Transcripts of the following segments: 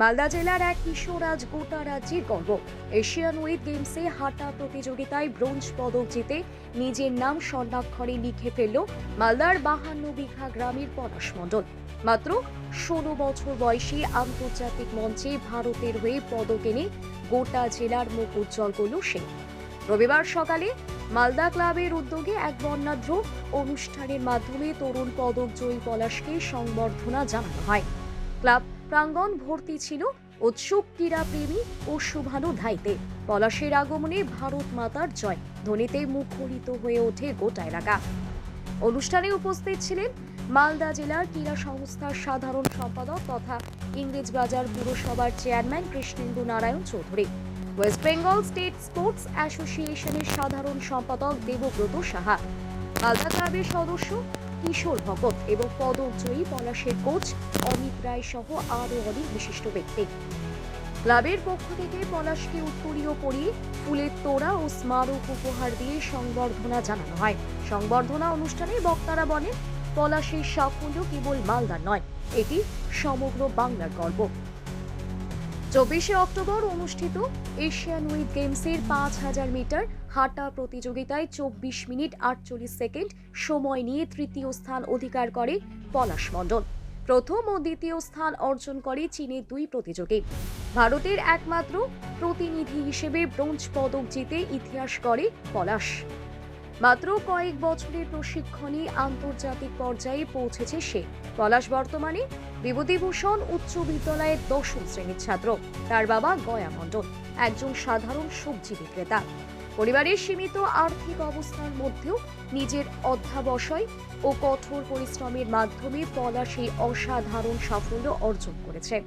মালদা জেলার এক কিশোর আজ গোটা রাজ্যের গর্ব। এশিয়ান উইথ গেমসে হাঁটা প্রতিযোগিতায় ব্রোঞ্জ পদক জিতে নিজের নাম স্বর্ণাক্ষরে লিখে ফেলল মালদার বাহান্ন বিঘা গ্রামের পলাশ মণ্ডল। মাত্র ষোলো বছর বয়সী আন্তর্জাতিক মঞ্চে ভারতের হয়ে পদক এনে গোটা জেলার মুখ উজ্জ্বল করল সে। রবিবার সকালে মালদা ক্লাবের উদ্যোগে এক বর্ণাঢ্য অনুষ্ঠানের মাধ্যমে তরুণ পদক জয়ী পলাশকে সংবর্ধনা জানানো হয়। ক্লাব প্রাঙ্গণ ভর্তি ছিল উৎসুক ক্রীড়া ক্রীড়াপ্রেমী ও শুভানু ধাইতে পলাশের আগমনে ভারত মাতার জয়। ধ্বনিতে মুখরিত হয়ে ওঠে গোটা এলাকা। অনুষ্ঠানে উপস্থিত ছিলেন মালদা জেলার ক্রীড়া সংস্থার সাধারণ সম্পাদক তথা ইংরেজবাজার পুরসভার chairman Krishnendu Narayan Chowdhury. West Bengal state sports অ্যাসোসিয়েশনের সাধারণ সম্পাদক দেবব্রত সাহা। মালদা ক্লাবের সদস্য কিশোর ভগত এবং পদকজয়ী পলাশের কোচ অমিত রায় সহ আরও অনেক বিশিষ্ট ব্যক্তি। ক্লাবের পক্ষ থেকে পলাশকে উত্তরীয় পরিয়ে ফুলের তোড়া ও স্মারক উপহার দিয়ে সংবর্ধনা জানানো হয়। সংবর্ধনা অনুষ্ঠানে বক্তারা বলেন, পলাশের সাফল্য কেবল মালদার নয়, এটি সমগ্র বাংলার গর্ব। চব্বিশে অক্টোবর অনুষ্ঠিত এশিয়ান উইথ গেমসের পাঁচ হাজার মিটার হাঁটা প্রতিযোগিতায় চব্বিশ মিনিট আটচল্লিশ সেকেন্ড সময় নিয়ে তৃতীয় স্থান অধিকার করে পলাশ মণ্ডল। প্রথম ও দ্বিতীয় স্থান অর্জন করে চীনের দুই প্রতিযোগী। ভারতের একমাত্র প্রতিনিধি হিসেবে ব্রোঞ্জ পদক জিতে ইতিহাস করে পলাশ। মাত্র কয়েক বছরের প্রশিক্ষণে আন্তর্জাতিক পর্যায়ে পৌঁছেছে সে। পলাশ বর্তমানে বিভূতিভূষণ উচ্চ বিদ্যালয়ের দশম শ্রেণির ছাত্র। তার বাবা গয়া মণ্ডল, একজন সাধারণ সবজি বিক্রেতা। পরিবারের সীমিত আর্থিক অবস্থার মধ্যেও নিজের অধ্যাবসায় ও কঠোর পরিশ্রমের মাধ্যমে পলাশ এই অসাধারণ সাফল্য অর্জন করেছে।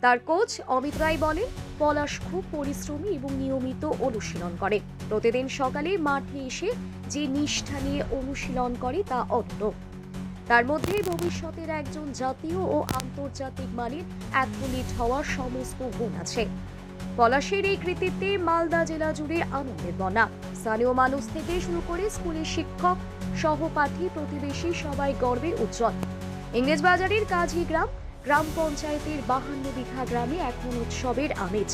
তার কোচ অমিত রায় বলেন, পলাশ খুব পরিশ্রমী এবং নিয়মিত অনুশীলন করে। প্রতিদিন সকালে মাঠে এসে যে নিষ্ঠা নিয়ে অনুশীলন করে তা অটল তার মধ্যে ভবিষ্যতের একজন জাতীয় ও আন্তর্জাতিক মানের অ্যাথলিট হওয়ার সমস্ত গুণ আছে। পলাশের এই কৃতিত্বে মালদা জেলা জুড়ে আনন্দের বনা স্থানীয় মানুষ থেকে শুরু করে স্কুলের শিক্ষক, সহপাঠী প্রতিবেশী সবাই গর্বে উজ্জ্বল। ইংরেজবাজারের কাজী গ্রাম গ্রাম পঞ্চায়েতের বাহান্ন বিঘা গ্রামে এখন উৎসবের আমেজ।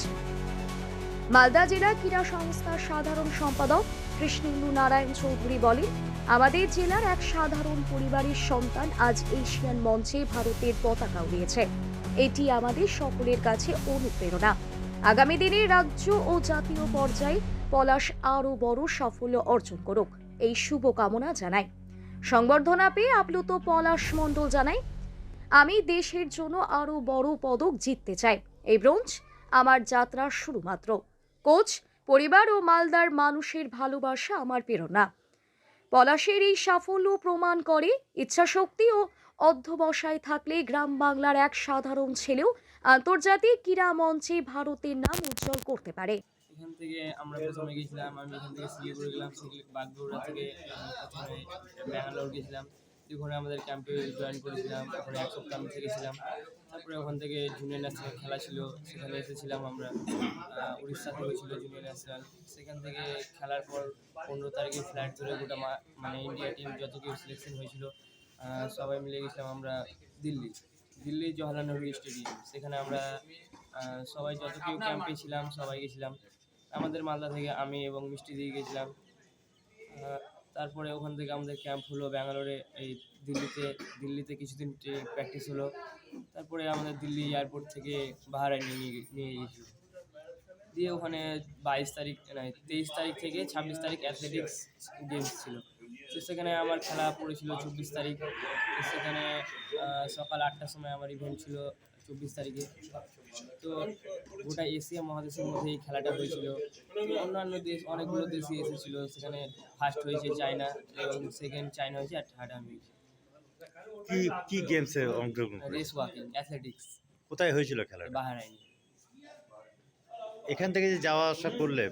মালদা জেলা ক্রীড়া সংস্থার সাধারণ সম্পাদক কৃষ্ণেন্দু নারায়ণ চৌধুরী বলেন, আমাদের জেলার এক সাধারণ পরিবারের সন্তান আজ এশিয়ান মঞ্চে ভারতের পতাকা উড়িয়েছে। এটি আমাদের সকলের কাছে অনুপ্রেরণা। আগামী দিনে রাজ্য ও জাতীয় পর্যায়ে পলাশ আরও বড় সাফল্য অর্জন করুক, এই শুভকামনা জানাই। সংবর্ধনা পেয়ে আপ্লুত পলাশ মণ্ডল জানাই আমি দেশের জন্য আরও বড় পদক জিততে চাই। এই ব্রোঞ্জ আমার যাত্রা শুরু মাত্র কোচ, পরিবার ও মালদার মানুষের ভালোবাসা আমার প্রেরণা। পলাশের এই সাফল্য প্রমাণ করে ইচ্ছাশক্তি ও অধ্যবসায় থাকলে গ্রাম বাংলার এক সাধারণ ছেলেও আন্তর্জাতিক ক্রীড়া মঞ্চে ভারতের নাম উজ্জ্বল করতে পারে। এখান থেকে আমরা প্রথমে গেছিলাম, আমি এখান থেকে শিলিগুড়ি গেলাম বাগডোগরা থেকে, প্রথমে ব্যাঙ্গালোর গেছিলাম। ওখানে আমাদের ক্যাম্পে জয়েন করেছিলাম ওখানে এক সপ্তাহ আমি থেকেছিলাম তারপরে ওখান থেকে জুনিয়র ন্যাশনাল খেলা ছিল, সেখানে এসেছিলাম আমরা। উড়িষ্যাতে হয়েছিল জুনিয়র ন্যাশনাল সেখান থেকে খেলার পর পনেরো তারিখে ফ্ল্যাট ধরে গোটা মানে ইন্ডিয়া টিম যত কেউ সিলেকশন হয়েছিল সবাই মিলে গেছিলাম আমরা দিল্লি। দিল্লি জওয়াহরলাল নেহরু স্টেডিয়াম সেখানে আমরা সবাই যত কেউ ক্যাম্পে ছিলাম, সবাই গেছিলাম। আমাদের মালদা থেকে আমি এবং মিষ্টি দিয়ে গেছিলাম। তারপরে ওখান থেকে আমাদের ক্যাম্প হলো ব্যাঙ্গালোরে, এই দিল্লিতে দিল্লিতে কিছুদিন প্র্যাকটিস হলো। তারপরে আমাদের দিল্লি এয়ারপোর্ট থেকে বাহারে নিয়ে নিয়ে গিয়েছিল দিয়ে ওখানে বাইশ তারিখ না তেইশ তারিখ থেকে ছাব্বিশ তারিখ অ্যাথলেটিক্স গেমস ছিল। তো সেখানে আমার খেলা পড়েছিল চব্বিশ তারিখ। সেখানে সকাল আটটার সময় আমার ইভেন্ট ছিল চব্বিশ তারিখে। তো গোটা এশিয়া মহাদেশের মধ্যে এই খেলাটা হয়েছিল। অন্যান্য দেশ অনেকগুলো দেশই এসেছিল। সেখানে ফার্স্ট হয়েছে চায়না এবং সেকেন্ড চায়না হয়েছে আর থার্ড আমি। কি কি গেমসে অংশগ্রহণ রেস ওয়াকিং অ্যাথলেটিক্স কোথায় হয়েছিল খেলাটা? বাহারাইনি। এখান থেকে যে যাওয়া আসা করলে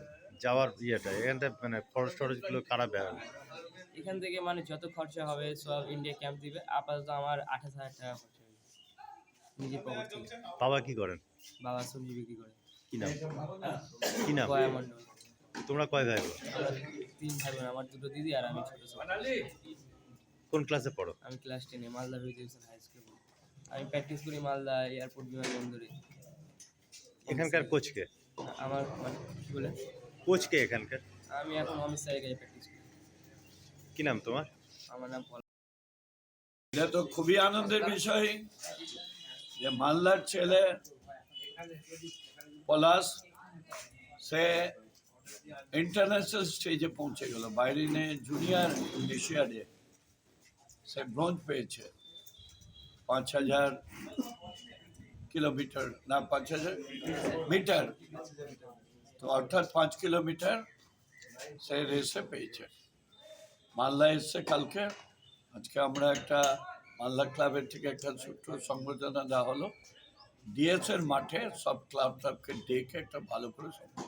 যাওয়ার ইয়েটা এখান থেকে মানে খরচ টরচগুলো কারা বের এখান থেকে মানে যত খরচা হবে সব ইন্ডিয়া ক্যাম্প দিবে। আপাতত আমার আঠাশ হাজার টাকা খরচা হয়েছে নিজের পকেট থেকে। বাবা কি করেন? বাবা সবজি বিক্রি করে। কি নাম? হ্যাঁ, কি নাম? গয়া মণ্ডল। তোমরা কয় ভাই বোন? আমরা তিন ভাই বোন আমার দুটো দিদি আর আমি ছোট ছোট। কোন ক্লাসে পড়ো? আমি ক্লাস টেনে মালদা রিজিউশন হাই স্কুলে পড়ি। আমি প্র্যাকটিস করি মালদা এয়ারপোর্ট বিমানবন্দরে। এখানকার কোচকে আমার মানে কি বলে? কোচকে এখানকার? আমি এখন অমিত স্যারের কাছে প্র্যাকটিস করি। কি নাম তোমার? আমার নাম এটা তো খুবই আনন্দের বিষয় যে মালদার ছেলে পলাশ সে ইন্টারন্যাশনাল স্টেজে পৌঁছে গেল। বাইরিনে জুনিয়র এশিয়াডে সে ব্রোঞ্জ পেয়েছে। পাঁচ হাজার কিলোমিটার না পাঁচ হাজার মিটার তো অর্থাৎ পাঁচ কিলোমিটার সে রেসে পেয়েছে। মালদা এসছে কালকে। আজকে আমরা একটা মালদা ক্লাবের থেকে একটা ছোট্ট সংবর্ধনা দেওয়া হলো। ডিএসের মাঠে সব ক্লাব ক্লাবকে ডেকে একটা ভালো করে